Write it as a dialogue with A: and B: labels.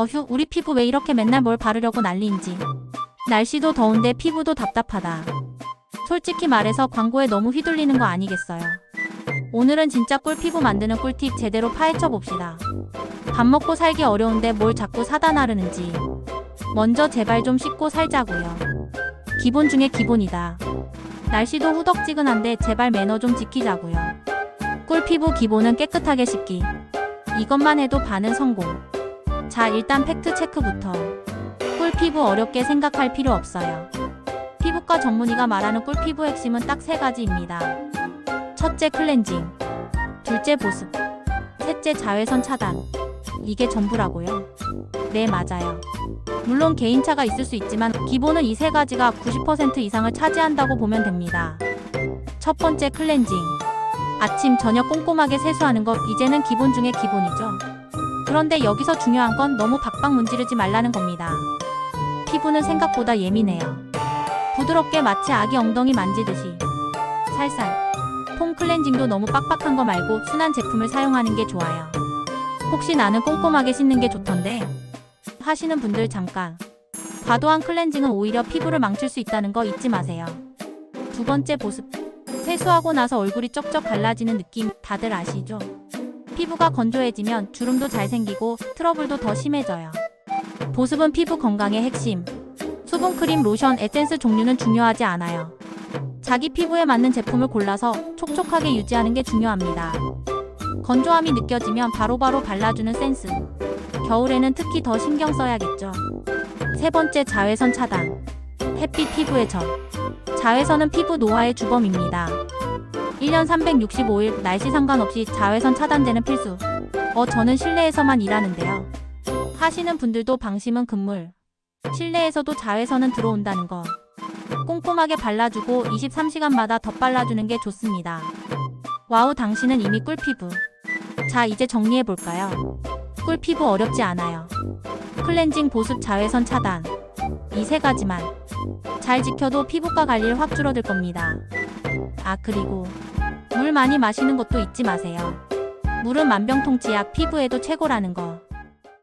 A: 어휴, 우리 피부 왜 이렇게 맨날 뭘 바르려고 난리인지. 날씨도 더운데 피부도 답답하다. 솔직히 말해서 광고에 너무 휘둘리는 거 아니겠어요. 오늘은 진짜 꿀 피부 만드는 꿀팁 제대로 파헤쳐 봅시다. 밥 먹고 살기 어려운데 뭘 자꾸 사다 나르는지. 먼저 제발 좀 씻고 살자고요. 기본 중에 기본이다. 날씨도 후덕지근한데 제발 매너 좀 지키자고요. 꿀 피부 기본은 깨끗하게 씻기. 이것만 해도 반은 성공. 자, 일단 팩트 체크부터. 꿀 피부 어렵게 생각할 필요 없어요. 피부과 전문의가 말하는 꿀 피부 핵심은 딱 세 가지입니다. 첫째 클렌징. 둘째 보습. 셋째 자외선 차단. 이게 전부라고요? 네, 맞아요. 물론 개인차가 있을 수 있지만 기본은 이 세 가지가 90% 이상을 차지한다고 보면 됩니다. 첫 번째 클렌징. 아침, 저녁 꼼꼼하게 세수하는 것 이제는 기본 중에 기본이죠. 그런데 여기서 중요한 건 너무 박박 문지르지 말라는 겁니다. 피부는 생각보다 예민해요. 부드럽게 마치 아기 엉덩이 만지듯이 살살. 폼 클렌징도 너무 빡빡한 거 말고 순한 제품을 사용하는 게 좋아요. 혹시 나는 꼼꼼하게 씻는 게 좋던데 하시는 분들 잠깐. 과도한 클렌징은 오히려 피부를 망칠 수 있다는 거 잊지 마세요. 두 번째 보습. 세수하고 나서 얼굴이 쩍쩍 갈라지는 느낌 다들 아시죠? 피부가 건조해지면 주름도 잘 생기고 트러블도 더 심해져요. 보습은 피부 건강의 핵심. 수분 크림, 로션, 에센스 종류는 중요하지 않아요. 자기 피부에 맞는 제품을 골라서 촉촉하게 유지하는 게 중요합니다. 건조함이 느껴지면 바로바로 발라주는 센스. 겨울에는 특히 더 신경 써야겠죠. 세 번째 자외선 차단. 햇빛 피부의 적. 자외선은 피부 노화의 주범입니다. 1년 365일 날씨 상관없이 자외선 차단제는 필수. 어, 저는 실내에서만 일하는데요. 하시는 분들도 방심은 금물. 실내에서도 자외선은 들어온다는 거. 꼼꼼하게 발라주고 23시간마다 덧발라주는 게 좋습니다. 와우, 당신은 이미 꿀피부. 자, 이제 정리해볼까요? 꿀피부 어렵지 않아요. 클렌징, 보습, 자외선 차단. 이 세 가지만. 잘 지켜도 피부과 관리를 확 줄어들 겁니다. 아, 그리고 물 많이 마시는 것도 잊지 마세요. 물은 만병통치약 피부에도 최고라는 거.